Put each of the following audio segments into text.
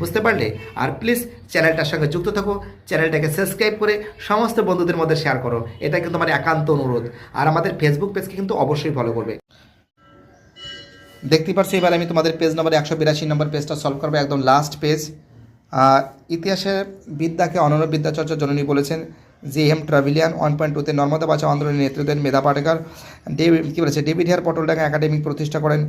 বুঝতে পারলে? আর প্লিজ চ্যানেলটার সঙ্গে যুক্ত থাকো। চ্যানেলটাকে সাবস্ক্রাইব করে সমস্ত বন্ধুদের মধ্যে শেয়ার করো। এটা কিন্তু আমার একান্ত অনুরোধ। আর আমাদের ফেসবুক পেজকে কিন্তু অবশ্যই ফলো করবে। দেখতে পাচ্ছি এবার আমি তোমাদের পেজ নম্বর একশো বিরাশি নম্বর পেজটা সলভ করব, একদম লাস্ট পেজ ইতিহাসের বিদ্যাকে অনন্য বিদ্যাচর্চার জননী বলেছেন। G M Trevelyan one point টুতে নর্মদা বাঁচাও আন্দোলনের নেতৃত্ব দেন মেধা পাটেকার। ডেভিড কী বলেছে? ডেভিড হেয়ার পটলডাঙ্গা একাডেমিক প্রতিষ্ঠা করেন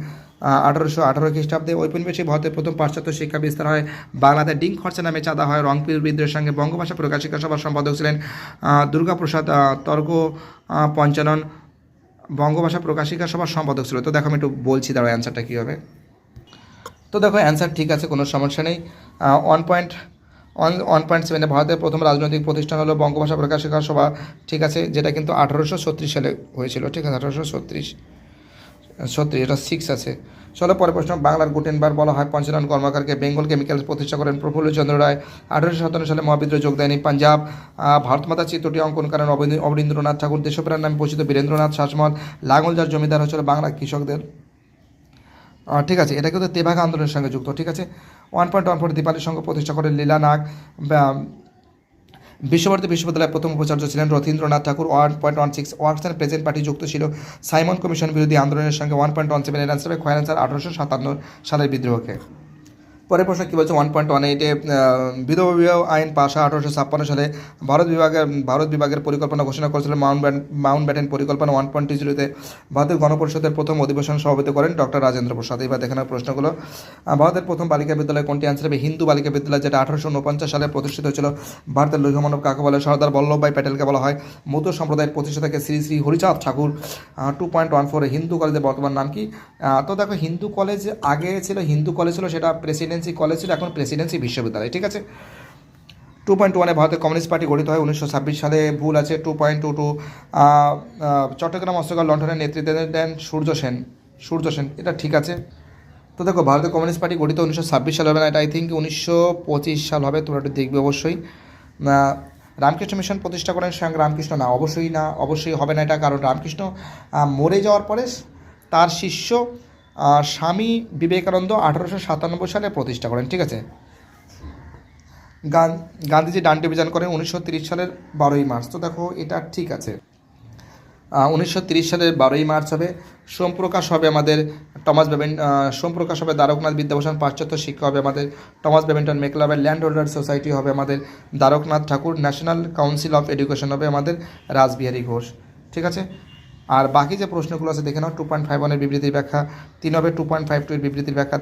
আঠারোশো আঠারো খ্রিস্টাব্দে। ঔপনিবেশিক ভারতের প্রথম পাশ্চাত্য শিক্ষা বিস্তার হয় বাংলাতে। ডিং খরচা নামে চাঁদা হয় রংপুর বিদ্রোহের সঙ্গে। বঙ্গভাষা প্রকাশিকা সভার সম্পাদক ছিলেন দুর্গাপ্রসাদ তর্ক পঞ্চানন। বঙ্গভাষা প্রকাশিকা সভার সম্পাদক ছিল। তো দেখো আমি একটু বলছি দাঁড়ো অ্যান্সারটা কী হবে? তো দেখো অ্যান্সার ঠিক আছে, কোনো সমস্যা নেই। One point one one point সেভেনে ভারতের প্রথম রাজনৈতিক প্রতিষ্ঠান হলো বঙ্গভাষা প্রকাশিকা সভা ঠিক আছে যেটা কিন্তু আঠারোশো ছত্রিশ সালে হয়েছিল ঠিক আছে আঠারোশো ছত্রিশ ছত্রিশ এটা সিক্স আছে। চলো পরে প্রশ্ন বাংলার গুটেনবার বলা হয় পঞ্চানন কর্মকারকে বেঙ্গল কেমিক্যালস প্রতিষ্ঠা করেন প্রফুল্লচন্দ্র রায়। আঠারোশো সাতান্ন সালে মহাবিদ্রোহ যোগ দেয়নি পাঞ্জাব। ভারতমাতা চিত্রটি অঙ্কন করেন অবনী- অবনীন্দ্রনাথ ঠাকুর। দেশপ্রাণ নামে পরিচিত বীরেন্দ্রনাথ শাসমল লাঙ্গল যার জমিদার হচ্ছিল বাংলা কৃষকদের। ঠিক আছে, এটা কিন্তু তেভাগা আন্দোলনের সঙ্গে যুক্ত, ঠিক আছে? One point one four Dipali Sangha প্রতিষ্ঠা করেন লীলা নাগ বিশ্বভারতী বিশ্ববিদ্যালয়ের প্রথম উপাচার্য ছিলেন Rathindranath Thakur. One point one six workers and peasants party যুক্ত ছিল সাইমন কমিশন বিরোধী আন্দোলনের সঙ্গে one point one seven answer হবে খয়ান আঠারোশো সাতান্ন সালের বিদ্রোহকে। পরের প্রশ্ন কী বলছে? ওয়ান পয়েন্ট ওয়ান এইটে বিধবা বিবাহ আইন পাশা আঠারোশো ছাপ্পান্ন সালে। ভারত বিভাগের ভারত বিভাগের পরিকল্পনা ঘোষণা করেছিলেন মাউন্ট মাউন্ট ব্যাটেন পরিকল্পনা ওয়ান পয়েন্ট জিরোতে ভারতের গণপরিষদের প্রথম অধিবেশন সভাপতি করেন ডক্টর রাজেন্দ্র প্রসাদ। এবার দেখেন প্রশ্নগুলো। ভারতের প্রথম বালিকা বিদ্যালয় কোনটি? অ্যান্সার হবে হিন্দু বালিকা বিদ্যালয়, যেটা আঠারোশো উনপঞ্চাশ সালে প্রতিষ্ঠিত হয়েছিল। ভারতের লৌহমানব কাকে বলে? সর্দার বল্লভভাই প্যাটেলকে বলা হয়। মধ্য সম্প্রদায়ের প্রতিষ্ঠাতাকে Shri Shri Harichand Thakur. Two point one four Hindu কলেজের বর্তমান নাম কি? তো দেখো, হিন্দু কলেজ আগে ছিল, হিন্দু কলেজ ছিল, সেটা প্রেসিডেন্সি কলেজ ছিল, এখন প্রেসিডেন্সি বিশ্ববিদ্যালয়, ঠিক আছে? টু পয়েন্ট ওয়ানে ভারতের কমিউনিস্ট পার্টি গঠিত হয় উনিশশো ছাব্বিশ সালে, ভুল আছে two point two two Chattogram অস্ত্রকার লন্ডনের নেতৃত্ব দেন সূর্য সেন সূর্য সেন, এটা ঠিক আছে? তো দেখো, ভারতের কমিউনিস্ট পার্টি গঠিত উনিশশো ছাব্বিশ সাল হবে না, এটা আই থিঙ্ক উনিশশো পঁচিশ সাল হবে, তোমরা একটু দেখবে অবশ্যই। রামকৃষ্ণ মিশন প্রতিষ্ঠা করেন স্বয়ং রামকৃষ্ণ, না, অবশ্যই না, অবশ্যই হবে না এটা, কারণ রামকৃষ্ণ মরে যাওয়ার পরে তার শিষ্য স্বামী বিবেকানন্দ আঠারোশো সাতানব্বই সালে প্রতিষ্ঠা করেন, ঠিক আছে? গান, গান্ধীজি ডান্ডি অভিযান করেন উনিশশো সালের বারোই মার্চ। তো দেখো, এটা ঠিক আছে। উনিশশো সালের বারোই মার্চ হবে। সোমপ্রকাশ হবে আমাদের টমাস বেবেন সোমপ্রকাশ হবে দ্বারকনাথ বিদ্যাভূষণ পাশ্চাত্য শিক্ষা হবে আমাদের টমাস বেবেন্টন মেকলাবের ল্যান্ড হোল্ডার সোসাইটি হবে আমাদের Dwarkanath Thakur, national council of education হবে আমাদের রাসবিহারী ঘোষ, ঠিক আছে? আর বাকি যে প্রশ্নগুলো আছে, দেখে নাও টু পয়েন্ট ফাইভ ওয়ানের বিবৃতির ব্যাখ্যা, তিন হবে টু পয়েন্ট ফাইভ টু এর বিবৃতির ব্যাখ্যা,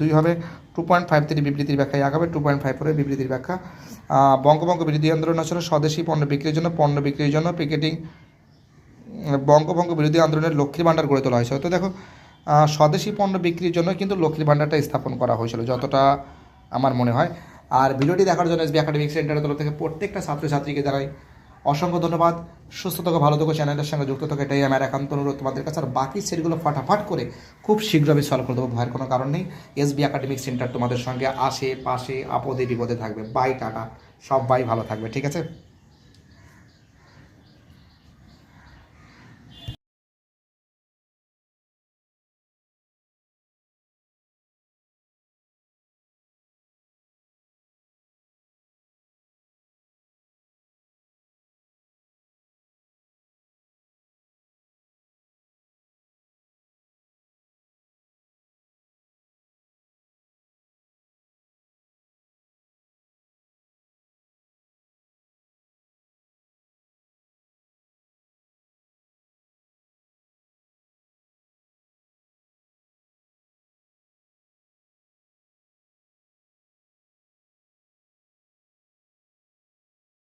দুই হবে টু পয়েন্ট ফাইভ থ্রি বিবৃতির ব্যাখ্যা, এক হবে টু পয়েন্ট ফাইভ ফোরের বিবৃতির ব্যাখ্যা। বঙ্গবঙ্গ বিরোধী আন্দোলন ছিল স্বদেশী পণ্য বিক্রির জন্য, পণ্য বিক্রির জন্য পিকেটিং বঙ্গবঙ্গ বিরোধী আন্দোলনের লক্ষ্মীর ভাণ্ডার গড়ে তোলা হয়েছিল। তো দেখো স্বদেশী পণ্য বিক্রির জন্য কিন্তু লক্ষ্মীর ভাণ্ডারটা স্থাপন করা হয়েছিল, যতটা আমার মনে হয়। আর ভিডিওটি দেখার জন্য এসবি একাডেমিক সেন্টারের তরফ থেকে প্রত্যেকটা ছাত্রছাত্রীকে জানাই অসংখ্য ধন্যবাদ। সুস্থ থাকো, ভালো থাকো, চ্যানেলের সঙ্গে যুক্ত থাকো, এটাই আমার একান্ত অনুরোধ তোমাদের কাছে। আর বাকি সেটগুলো ফাটাফাট করে খুব শীঘ্র আমি সলভ করে দেবো ভয়ের কোনো কারণ নেই। এসবি একাডেমিক সেন্টার তোমাদের সঙ্গে আসে, পাশে, আপদে, বিপদে থাকবে। Bye tata. সবাই ভালো থাকবে, ঠিক আছে?